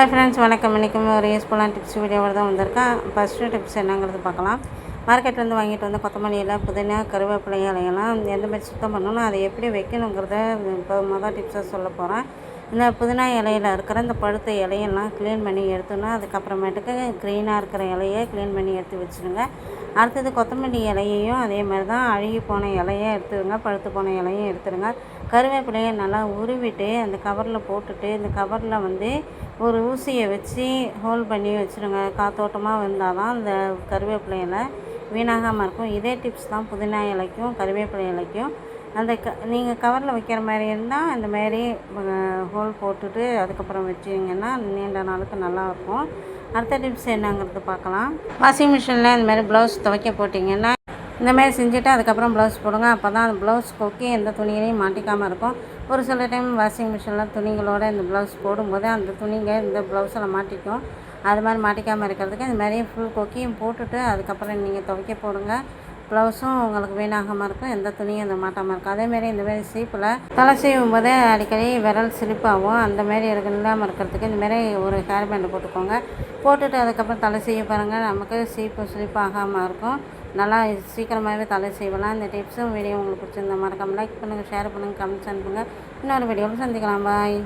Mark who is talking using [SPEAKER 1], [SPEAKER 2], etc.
[SPEAKER 1] Hi friends வணக்கம். இன்றைக்கும் ஒரு யூஸ்ஃபுல்லான டிப்ஸ் வீடியோவோட தான் வந்திருக்கேன். ஃபஸ்ட்டு டிப்ஸ் என்னங்கிறது பார்க்கலாம். மார்க்கெட்லேருந்து வாங்கிட்டு வந்து கொத்தமல்லி இலை புதினா கருவேப்பிலை இலையெல்லாம் எந்த மாதிரி சுத்தம் பண்ணணும் அதை எப்படி வைக்கணுங்கிறத இப்போ மொதல் டிப்ஸாக சொல்ல போகிறேன் இந்த புதினா இலையில இருக்கிற இந்த பழுத்த இலையெல்லாம் க்ளீன் பண்ணி எடுத்துடணும் அதுக்கப்புறமேட்டுக்கு க்ரீனாக இருக்கிற இலையை க்ளீன் பண்ணி எடுத்து வச்சுருங்க. அடுத்தது கொத்தமல்லி இலையையும் அதே மாதிரி தான் அழுகி போன இலையை எடுத்துடுங்க பழுத்து போன இலையும் எடுத்துடுங்க கருவேப்பிலையை நல்லா உருவிட்டு அந்த கவரில் போட்டுட்டு இந்த கவரில் வந்து ஒரு ஊசியை வச்சு ஹோல் பண்ணி வச்சுருங்க. காத்தோட்டமாக வந்தால் தான் அந்த கருவேப்பிலையில் வீணாகாமல் இருக்கும். இதே டிப்ஸ் தான் புதினா இலைக்கும் கருவேப்பிலை இலைக்கும். அந்த க நீங்கள் கவரில் வைக்கிற மாதிரி இருந்தால் இந்த மாதிரி ஹோல் போட்டுட்டு அதுக்கப்புறம் வச்சிங்கன்னா நீண்ட நாளுக்கு நல்லாயிருக்கும். அடுத்த டிப்ஸ் என்னங்கிறது பார்க்கலாம். வாஷிங் மிஷினில் இந்த மாதிரி ப்ளவுஸ் துவைக்க போட்டிங்கன்னா இந்த மாதிரி செஞ்சுட்டு அதுக்கப்புறம் ப்ளவுஸ் போடுங்க. அப்போ தான் அந்த ப்ளவுஸ் கொக்கி எந்த துணியிலையும் மாட்டிக்காமல் இருக்கும். ஒரு சில டைம் வாஷிங் மிஷினில் துணிகளோட இந்த ப்ளவுஸ் போடும்போது அந்த துணிங்க இந்த ப்ளவுஸில் மாட்டிக்கும். அது மாதிரி மாட்டிக்காமல் இருக்கிறதுக்கு இந்த மாதிரி ஃபுல் கொக்கியும் போட்டுட்டு அதுக்கப்புறம் நீங்கள் துவைக்க போடுங்க. ப்ளவுஸும் உங்களுக்கு வீணாகாமல் இருக்கும் எந்த துணியும் இந்த மாட்டாமல் இருக்கும். அதேமாரி இந்த மாதிரி சீப்பில் தலை செய்யும் போதே அடிக்கடி விரல் சிலிப்பாகும். அந்தமாரி இருக்கு இல்லாமல் இருக்கிறதுக்கு இந்தமாரி ஒரு ஹேர் பேண்டு போட்டுக்கோங்க. போட்டுட்டு அதுக்கப்புறம் தலை செய்ய பாருங்கள் நமக்கு சீப்பு சிரிப்பாகாமல் இருக்கும். நல்லா சீக்கிரமாகவே தலை செய்வலாம் இந்த டிப்ஸும் வீடியோ உங்களுக்கு பிடிச்சிருந்தா மறக்காமல் லைக் பண்ணுங்கள் ஷேர் பண்ணுங்கள் கமெண்ட்ஸ் அனுப்புங்க இன்னொரு வீடியோவில் சந்திக்கலாம். பாய்